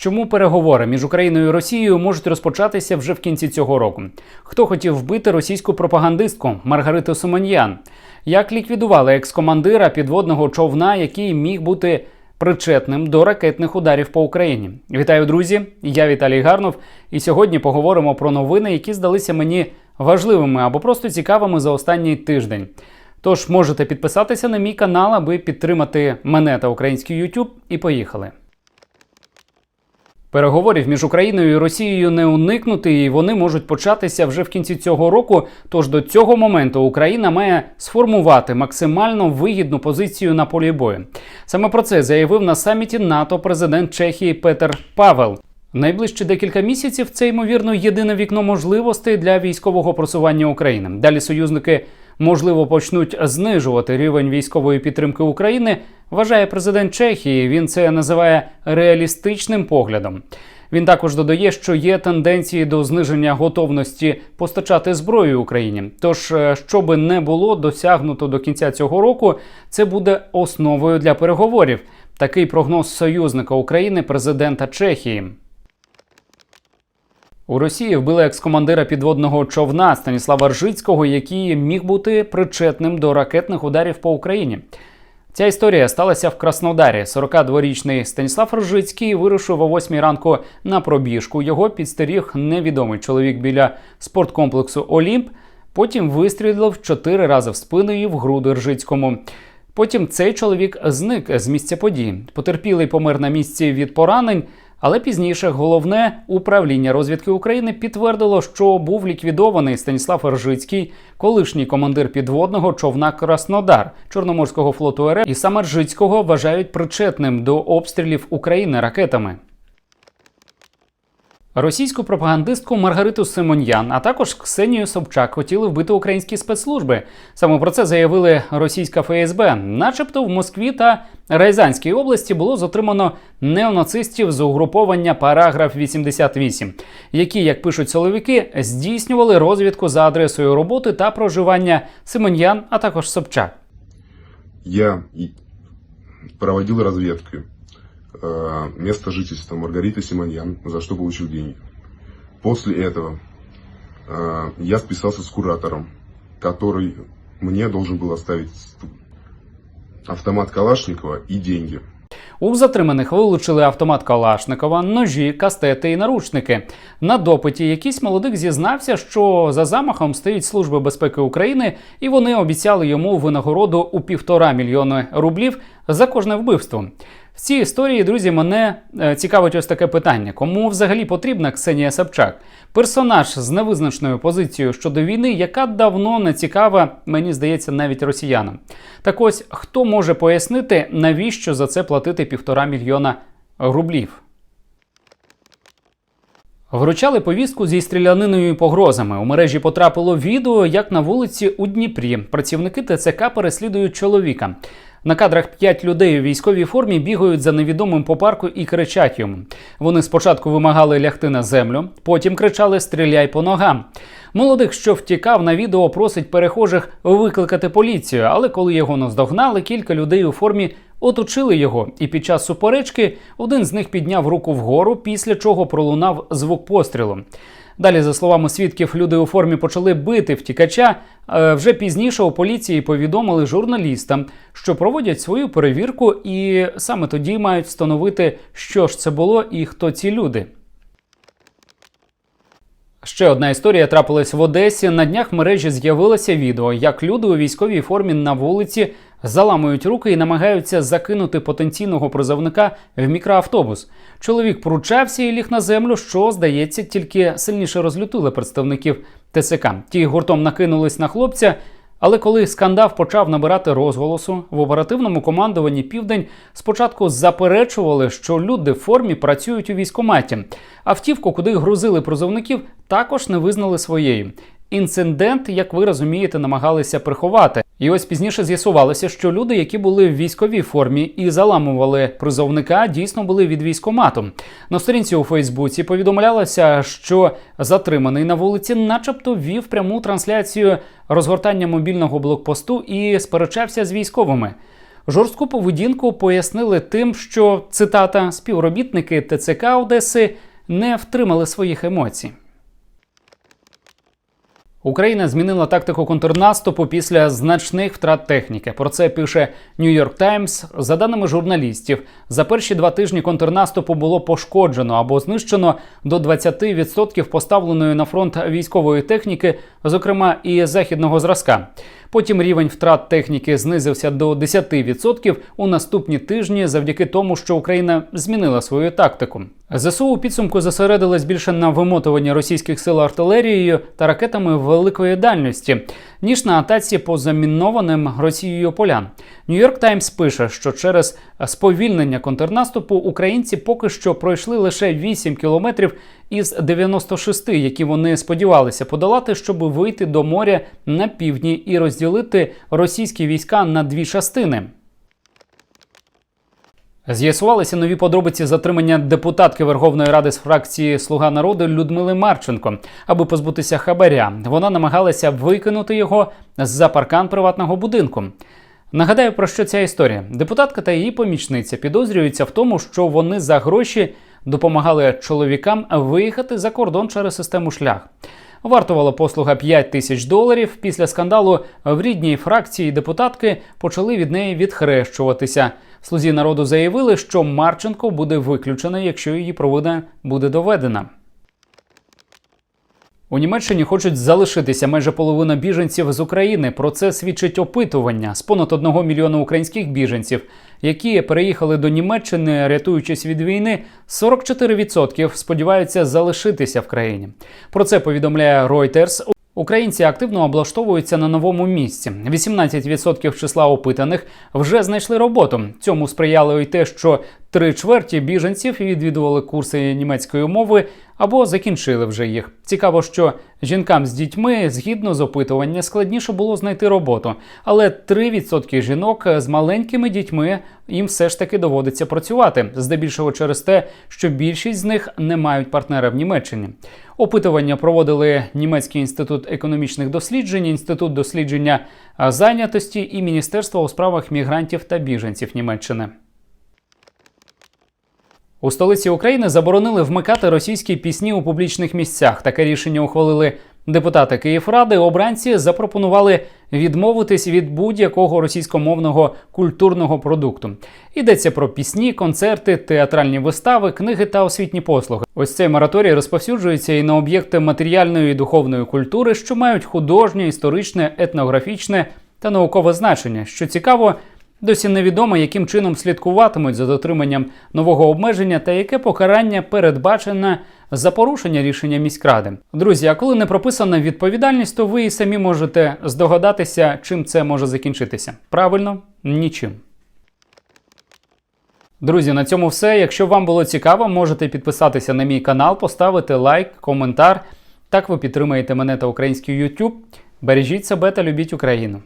Чому переговори між Україною і Росією можуть розпочатися вже в кінці цього року? Хто хотів вбити російську пропагандистку Маргариту Симоньян? Як ліквідували екс-командира підводного човна, який міг бути причетним до ракетних ударів по Україні? Вітаю, друзі! Я Віталій Гарнов, і сьогодні поговоримо про новини, які здалися мені важливими або просто цікавими за останній тиждень. Тож можете підписатися на мій канал, аби підтримати мене та український YouTube, і поїхали. Переговорів між Україною і Росією не уникнути, і вони можуть початися вже в кінці цього року. Тож до цього моменту Україна має сформувати максимально вигідну позицію на полі бою. Саме про це заявив на саміті НАТО президент Чехії Петер Павел. Найближчі декілька місяців це ймовірно єдине вікно можливостей для військового просування України. Далі союзники можливо почнуть знижувати рівень військової підтримки України. Вважає президент Чехії. Він це називає реалістичним поглядом. Він також додає, що є тенденції до зниження готовності постачати зброю Україні. Тож, е, що би не було досягнуто до кінця цього року, це буде основою для переговорів. Такий прогноз союзника України, президента Чехії. У Росії вбили екс-командира підводного човна Станіслава Ржицького, який міг бути причетним до ракетних ударів по Україні. Ця історія сталася в Краснодарі. 42-річний Станіслав Ржицький вирушив о 8 ранку на пробіжку. Його підстеріг невідомий чоловік біля спорткомплексу Олімп. Потім вистрілив чотири рази в спину і в груди Ржицькому. Потім цей чоловік зник з місця події. Потерпілий помер на місці від поранень. Але пізніше головне управління розвідки України підтвердило, що був ліквідований Станіслав Ржицький, колишній командир підводного човна Краснодар Чорноморського флоту РФ, і саме Ржицького вважають причетним до обстрілів України ракетами. Російську пропагандистку Маргариту Симоньян, а також Ксенію Собчак хотіли вбити українські спецслужби. Саме про це заявили російська ФСБ. Начебто в Москві та Рязанській області було затримано неонацистів з угруповання параграф 88, які, як пишуть силовики, здійснювали розвідку за адресою роботи та проживання Симоньян, а також Собчак. Я и проводил разведку э, места жительства Маргариты Симоньян, за что получил деньги. После этого э, я списался с куратором, который мне должен был оставить автомат Калашникова и деньги. У затриманих вилучили автомат Калашникова, ножі, кастети і наручники. На допиті якийсь молодик зізнався, що за замахом стоїть Служба безпеки України, і вони обіцяли йому винагороду у півтора мільйони рублів за кожне вбивство. В цій історії, друзі, мене е, цікавить ось таке питання: кому взагалі потрібна Ксенія Собчак? Персонаж з невизначеною позицією щодо війни, яка давно не цікава, мені здається, навіть росіянам. Так ось хто може пояснити, навіщо за це платити півтора мільйона рублів? Вручали повістку зі стріляниною і погрозами. У мережі потрапило відео, як на вулиці у Дніпрі працівники ТЦК переслідують чоловіка. На кадрах п'ять людей у військовій формі бігають за невідомим по парку і кричать йому. Вони спочатку вимагали лягти на землю, потім кричали Стріляй по ногам. Молодик, що втікав на відео, просить перехожих викликати поліцію, але коли його наздогнали, кілька людей у формі оточили його, і під час суперечки один з них підняв руку вгору, після чого пролунав звук пострілу. Далі, за словами свідків, люди у формі почали бити втікача. Е, Вже пізніше у поліції повідомили журналістам, що проводять свою перевірку, і саме тоді мають встановити, що ж це було і хто ці люди. Ще одна історія трапилась в Одесі. На днях в мережі з'явилося відео, як люди у військовій формі на вулиці заламують руки і намагаються закинути потенційного призовника в мікроавтобус. Чоловік пручався і ліг на землю, що здається, тільки сильніше розлютили представників ТСК. Ті гуртом накинулись на хлопця. Але коли скандал почав набирати розголосу, в оперативному командуванні Південь спочатку заперечували, що люди в формі працюють у військоматі. Автівку, куди грузили призовників, також не визнали своєю. Інцидент, як ви розумієте, намагалися приховати. І ось пізніше з'ясувалося, що люди, які були в військовій формі і заламували призовника, дійсно були від військомату. На сторінці у Фейсбуці повідомлялося, що затриманий на вулиці, начебто, вів пряму трансляцію розгортання мобільного блокпосту і сперечався з військовими. Жорстку поведінку пояснили тим, що цитата співробітники ТЦК Одеси не втримали своїх емоцій. Україна змінила тактику контрнаступу після значних втрат техніки. Про це пише York Times. За даними журналістів, за перші два тижні контрнаступу було пошкоджено або знищено до 20% поставленої на фронт військової техніки, зокрема і західного зразка. Потім рівень втрат техніки знизився до 10% у наступні тижні завдяки тому, що Україна змінила свою тактику. ЗСУ у підсумку зосередились більше на вимотуванні російських сил артилерією та ракетами великої дальності, ніж на атаці по замінованим Росією полям. Нью-Йорк Таймс пише, що через сповільнення контрнаступу українці поки що пройшли лише 8 кілометрів із 96, які вони сподівалися подолати, щоб вийти до моря на півдні і розділити російські війська на дві частини. З'ясувалися нові подробиці затримання депутатки Верховної Ради з фракції Слуга народу Людмили Марченко, аби позбутися хабаря. Вона намагалася викинути його за паркан приватного будинку. Нагадаю, про що ця історія. Депутатка та її помічниця підозрюються в тому, що вони за гроші допомагали чоловікам виїхати за кордон через систему шлях. Вартувала послуга 5 тисяч доларів. Після скандалу в рідній фракції депутатки почали від неї відхрещуватися. Слузі народу заявили, що Марченко буде виключена, якщо її провина буде доведена. У Німеччині хочуть залишитися майже половина біженців з України. Про це свідчить опитування з понад одного мільйона українських біженців, які переїхали до Німеччини, рятуючись від війни. 44% сподіваються залишитися в країні. Про це повідомляє Reuters. Українці активно облаштовуються на новому місці. 18% числа опитаних вже знайшли роботу. Цьому сприяло й те, що три чверті біженців відвідували курси німецької мови або закінчили вже їх. Цікаво, що жінкам з дітьми згідно з опитування складніше було знайти роботу, але 3% жінок з маленькими дітьми їм все ж таки доводиться працювати, здебільшого через те, що більшість з них не мають партнера в Німеччині. Опитування проводили Німецький інститут економічних досліджень, інститут дослідження зайнятості і Міністерство у справах мігрантів та біженців Німеччини. У столиці України заборонили вмикати російські пісні у публічних місцях. Таке рішення ухвалили депутати Київради. Обранці запропонували відмовитись від будь-якого російськомовного культурного продукту. Йдеться про пісні, концерти, театральні вистави, книги та освітні послуги. Ось цей мораторій розповсюджується і на об'єкти матеріальної і духовної культури, що мають художнє, історичне, етнографічне та наукове значення. Що цікаво. Досі невідомо, яким чином слідкуватимуть за дотриманням нового обмеження та яке покарання передбачене за порушення рішення міськради. Друзі, а коли не прописана відповідальність, то ви і самі можете здогадатися, чим це може закінчитися. Правильно, нічим. Друзі, на цьому все. Якщо вам було цікаво, можете підписатися на мій канал, поставити лайк, коментар. Так ви підтримаєте мене та український YouTube. Бережіть себе та любіть Україну.